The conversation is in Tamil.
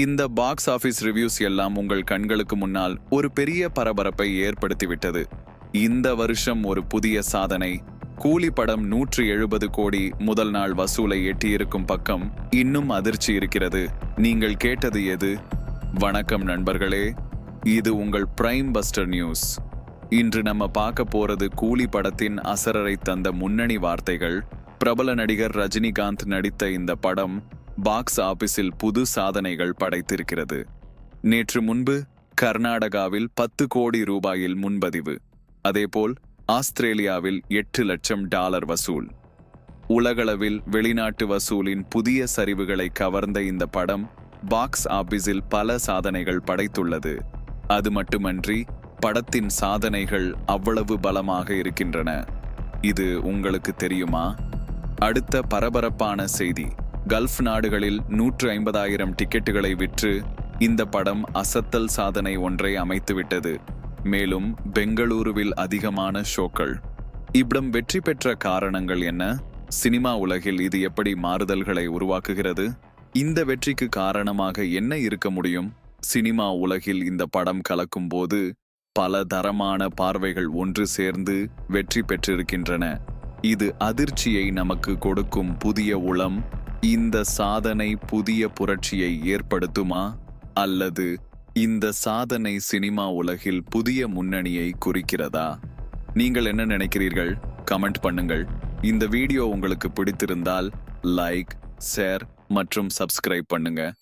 இந்த பாக்ஸ் ஆபீஸ் ரிவ்யூஸ் எல்லாம் உங்கள் கண்களுக்கு முன்னால் ஒரு பெரிய பரபரப்பை ஏற்படுத்திவிட்டது. இந்த வருஷம் ஒரு புதிய சாதனை. கூலி படம் நூற்று எழுபது கோடி முதல் நாள் வசூலை எட்டியிருக்கும் பக்கம் இன்னும் அதிர்ச்சி இருக்கிறது. நீங்கள் கேட்டது எது? வணக்கம் நண்பர்களே. இது உங்கள் பிரைம் பஸ்டர் நியூஸ் இன்று நம்ம பார்க்க போறது கூலி படத்தின் அசரரை தந்த முன்னணி வார்த்தைகள். பிரபல நடிகர் ரஜினிகாந்த் நடித்த இந்த படம் பாக்ஸ் ஆபீஸில் புது சாதனைகள் படைத்திருக்கிறது. நேற்று முன்பு கர்நாடகாவில் பத்து கோடி ரூபாயில் முன்பதிவு. அதேபோல் ஆஸ்திரேலியாவில் எட்டு லட்சம் டாலர் வசூல். உலகளவில் வெளிநாட்டு வசூலின் புதிய சரிவுகளை கவர்ந்த இந்த படம் பாக்ஸ் ஆபீஸில் பல சாதனைகள் படைத்துள்ளது. அது மட்டுமன்றி படத்தின் சாதனைகள் அவ்வளவு பலமாக இருக்கின்றன. இது உங்களுக்கு தெரியுமா? அடுத்த பரபரப்பான செய்தி. கல்ஃப் நாடுகளில் நூற்று ஐம்பதாயிரம் டிக்கெட்டுகளை விற்று இந்த படம் அசத்தல் சாதனை ஒன்றை அமைத்துவிட்டது. மேலும் பெங்களூருவில் அதிகமான ஷோக்கள். இப்படம் வெற்றி பெற்ற காரணங்கள் என்ன? சினிமா உலகில் இது எப்படி மாறுதல்களை உருவாக்குகிறது? இந்த வெற்றிக்கு காரணமாக என்ன இருக்க முடியும்? சினிமா உலகில் இந்த படம் கலக்கும் போது பல தரமான பார்வைகள் ஒன்று சேர்ந்து வெற்றி பெற்றிருக்கின்றன. இது அதிர்ச்சியை நமக்கு கொடுக்கும் புதிய உளம் இந்த சாதனை புதிய புரட்சியை ஏற்படுத்துமா? அல்லது இந்த சாதனை சினிமா உலகில் புதிய முன்னணியை குறிக்கிறதா? நீங்கள் என்ன நினைக்கிறீர்கள்? கமெண்ட் பண்ணுங்கள். இந்த வீடியோ உங்களுக்கு பிடித்திருந்தால் லைக் ஷேர் மற்றும் சப்ஸ்கிரைப் பண்ணுங்கள்